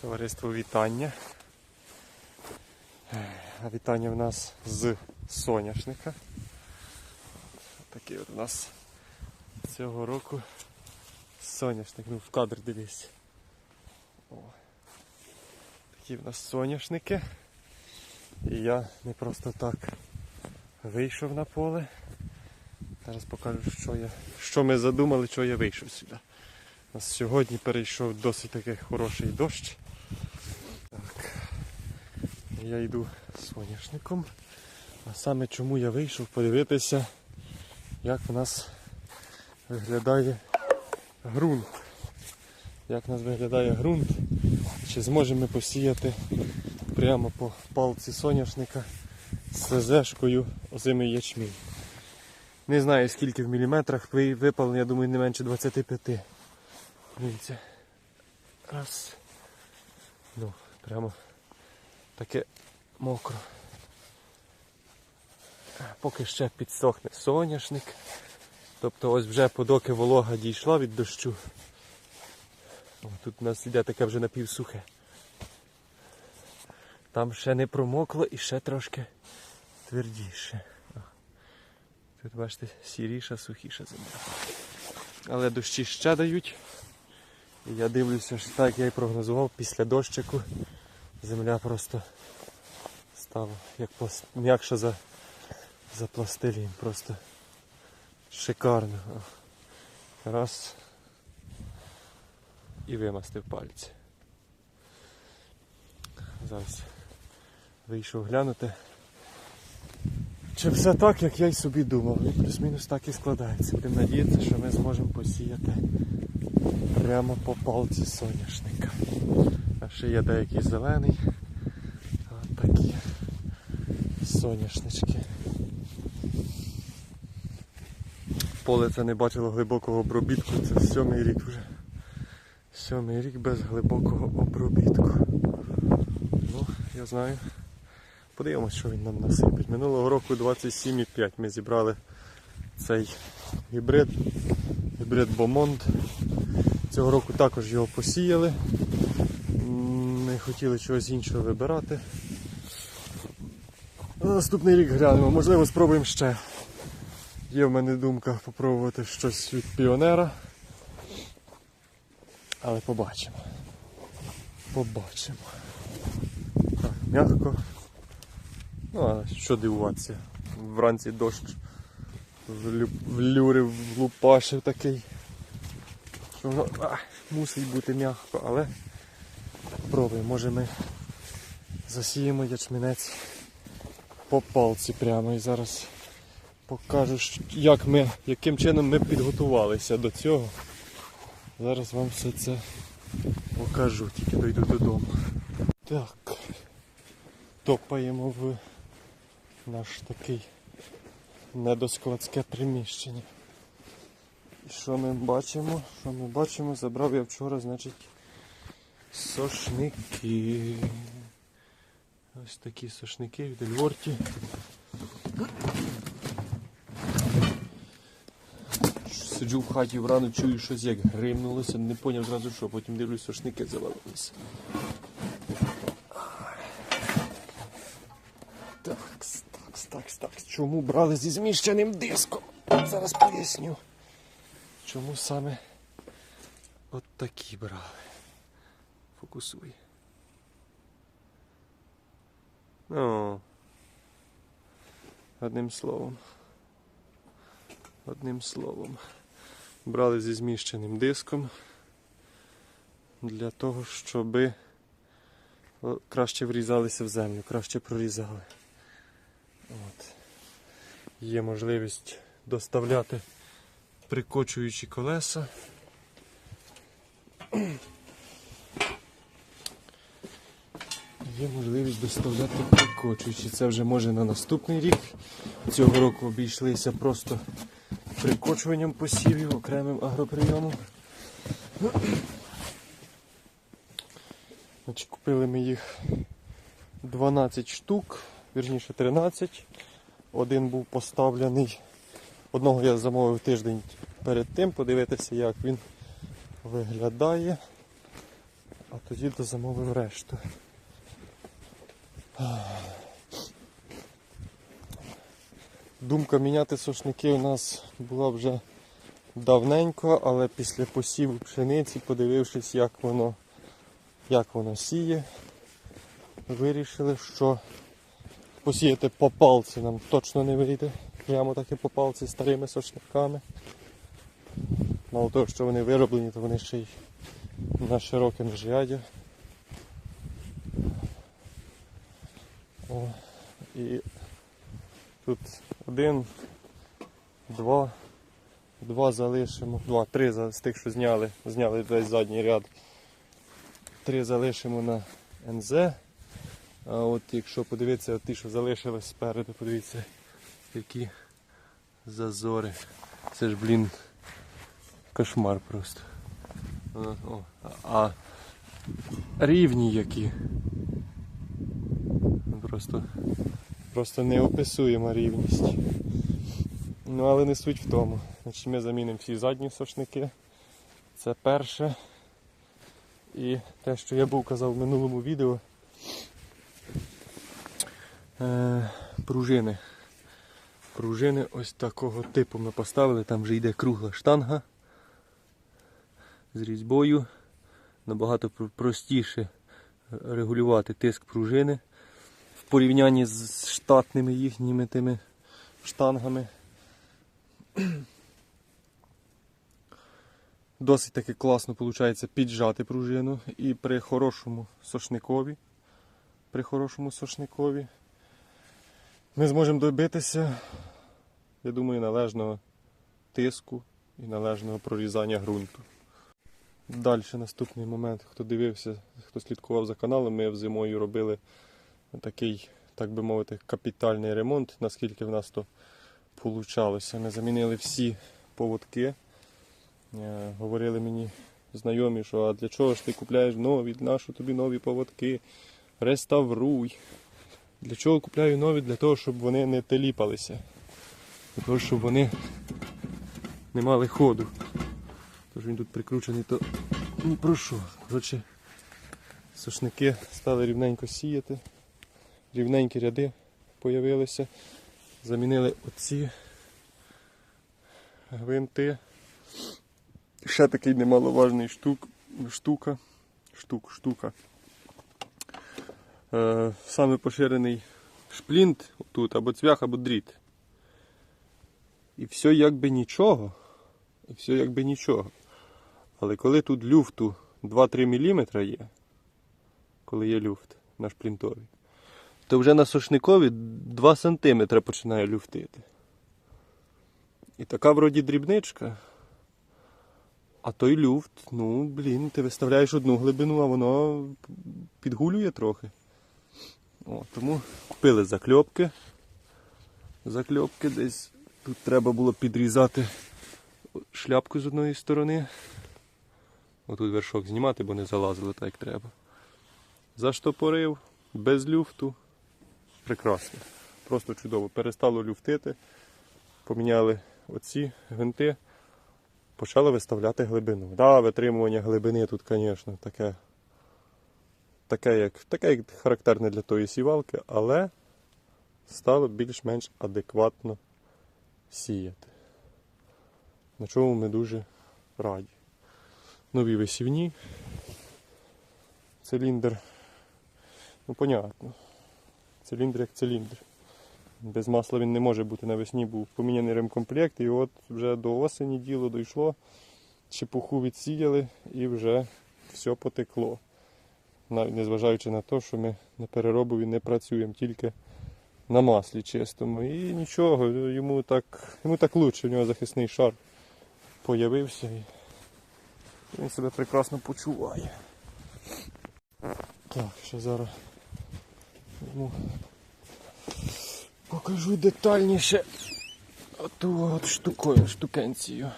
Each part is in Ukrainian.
Товариство вітання. Вітання в нас з соняшника. Такий от у нас цього року соняшник. Ну в кадр дивись. О. Такі в нас соняшники. І я не просто так вийшов на поле. Зараз покажу, що, я, що ми задумали, що я вийшов сюди. У нас сьогодні перейшов досить такий хороший дощ. Я йду соняшником. А саме чому я вийшов подивитися, як в нас виглядає ґрунт. Як в нас виглядає ґрунт, чи зможемо ми посіяти прямо по палці соняшника з СЗшкою озимий ячмінь. Не знаю скільки в міліметрах ви- випало, я думаю, не менше 25. Дивіться. Раз. Ну, прямо таке мокро. Поки ще підсохне соняшник. Тобто ось вже подоки волога дійшла від дощу. О, тут у нас іде таке вже напівсухе. Там ще не промокло і ще трошки твердіше. Тут бачите, сіріша, сухіша земля. Але дощі ще дають. І я дивлюся, що так я і прогнозував, після дощику земля просто стала як плас- м'якша за, за пластилін. Просто шикарно. Раз. І вимастив пальці. Зараз вийшов глянути. Чи все так, як я й собі думав. І плюс-мінус так і складається. Будемо надіятися, що ми зможемо посіяти прямо по палці соняшника. Ще є деякий зелений. От такі соняшнички. Поле це не бачило глибокого обробітку, це сьомий рік вже. Сьомий рік без глибокого обробітку. Ну, я знаю. Подивимось, що він нам насипить. Минулого року 27,5 ми зібрали цей гібрид, гібрид Бомонд. Цього року також його посіяли. Хотіли чогось іншого вибирати. На наступний рік глянемо, можливо, спробуємо ще. Є в мене думка попробувати щось від піонера. Але побачимо. Побачимо. Так, м'яко. Ну, а що дивуватися? Вранці дощ влю- влюрив, влупашив такий. Що воно а, мусить бути м'яко, але пробуємо. Може ми засіємо ячмінець по палці прямо і зараз покажу, як ми, яким чином ми підготувалися до цього. Зараз вам все це покажу, тільки дойду додому. Так. Топаємо в наш такий недоскладське приміщення. І що ми бачимо? Що ми бачимо? Забрав я вчора, значить, сошники. Ось такі сошники в Дельворті. Сиджу в хаті врано, чую щось як гримнулося, не поняв зразу що, потім дивлюсь, сошники завалилися. Так, так, так, так. Чому брали зі зміщеним диском? Зараз поясню. Чому саме от такі брали? Фокусуй. Ну. Одним словом. Одним словом. Брали зі зміщеним диском для того, щоби о, краще врізалися в землю, краще прорізали. От. Є можливість доставляти прикочуючі колеса. Є можливість доставляти прикочуючі. Це вже може на наступний рік. Цього року обійшлися просто прикочуванням посівів, окремим агроприйомом. Значить, купили ми їх 12 штук, вірніше 13. Один був поставлений. Одного я замовив тиждень перед тим, подивитися, як він виглядає. А тоді дозамовив решту. Думка міняти сошники у нас була вже давненько, але після посіву пшениці, подивившись, як воно, як воно сіє, вирішили, що посіяти по палці нам точно не вийде. Прямо так і по палці старими сошниками. Мало того, що вони вироблені, то вони ще й на широке міжряддя. О, і тут один, два, два залишимо, два, три з тих, що зняли, зняли весь задній ряд. Три залишимо на НЗ. А от якщо подивитися, от ті, що залишились спереду, подивіться, які зазори. Це ж, блін, кошмар просто. О, а рівні які. Просто, просто неописуєма рівність. Ну, але не суть в тому. Значить, ми замінимо всі задні сошники. Це перше. І те, що я був казав в минулому відео. Е, пружини. Пружини ось такого типу ми поставили. Там вже йде кругла штанга з різьбою. Набагато простіше регулювати тиск пружини порівнянні з штатними їхніми тими штангами. Досить таки класно виходить піджати пружину і при хорошому сошникові. При хорошому сошникові ми зможемо добитися, я думаю, належного тиску і належного прорізання ґрунту. Далі наступний момент, хто дивився, хто слідкував за каналом, ми зимою робили такий, так би мовити, капітальний ремонт, наскільки в нас то вийшло. Ми замінили всі поводки. Е, Говорили мені знайомі, що а для чого ж ти купляєш нові, нащо тобі нові поводки, реставруй. Для чого купляю нові? Для того, щоб вони не теліпалися. Для того, щоб вони не мали ходу. Тож він тут прикручений, то ні про що. Сушники стали рівненько сіяти. Рівненькі ряди появилися. Замінили оці гвинти. Ще такий немаловажний штук, штука. Штук, штука. Е, саме поширений шплінт тут, або цвях, або дріт. І все якби нічого. І все якби нічого. Але коли тут люфту 2-3 мм є, коли є люфт на шплінтові, то вже на сошникові 2 см починає люфтити. І така вроді дрібничка. А той люфт, ну, блін, ти виставляєш одну глибину, а воно підгулює трохи. О, тому купили закльопки. Закльопки десь тут треба було підрізати шляпку з одної сторони. Отут вершок знімати, бо не залазило так як треба. Заштопорив, без люфту. Прекрасно. Просто чудово. Перестало люфтити. Поміняли оці гвинти. Почали виставляти глибину. Да, витримування глибини тут, звісно, таке, таке, як, таке як характерне для тої сівалки, але стало більш-менш адекватно сіяти. На чому ми дуже раді. Нові висівні. Циліндр. Ну, понятно. Циліндр як циліндр. Без масла він не може бути навесні, був поміняний ремкомплект, і от вже до осені діло дійшло. Чепуху відсіяли і вже все потекло. Навіть незважаючи на те, що ми на переробові не працюємо, тільки на маслі чистому. І нічого, йому так, йому так лучше, в нього захисний шар появився і він себе прекрасно почуває. Так, ще зараз йому покажу детальніше оту от штукою, штукенцію.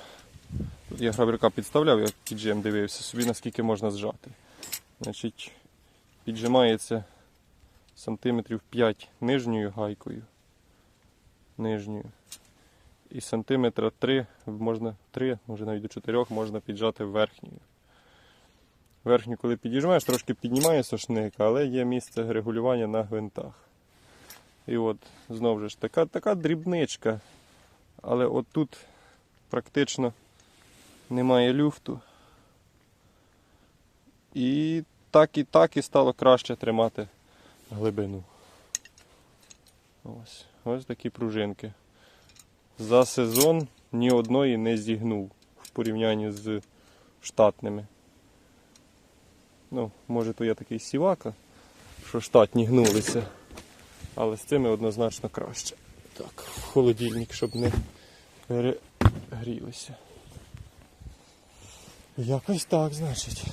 Тут я грабрика підставляв, я піджим дивився собі, наскільки можна зжати. Значить, піджимається сантиметрів 5 нижньою гайкою. Нижньою. І сантиметра 3, можна 3, може навіть до 4 можна піджати верхньою. Верхню, коли підіжмаєш, трошки піднімає сошник, але є місце регулювання на гвинтах. І от знову ж така, така дрібничка. Але от тут практично немає люфту. І так і так і стало краще тримати глибину. Ось, ось такі пружинки. За сезон ні одної не зігнув в порівнянні з штатними. Ну, може то я такий сівака, що штатні гнулися. Але з цими однозначно краще. Так, холодильник, щоб не перегрілися. Якось так, значить.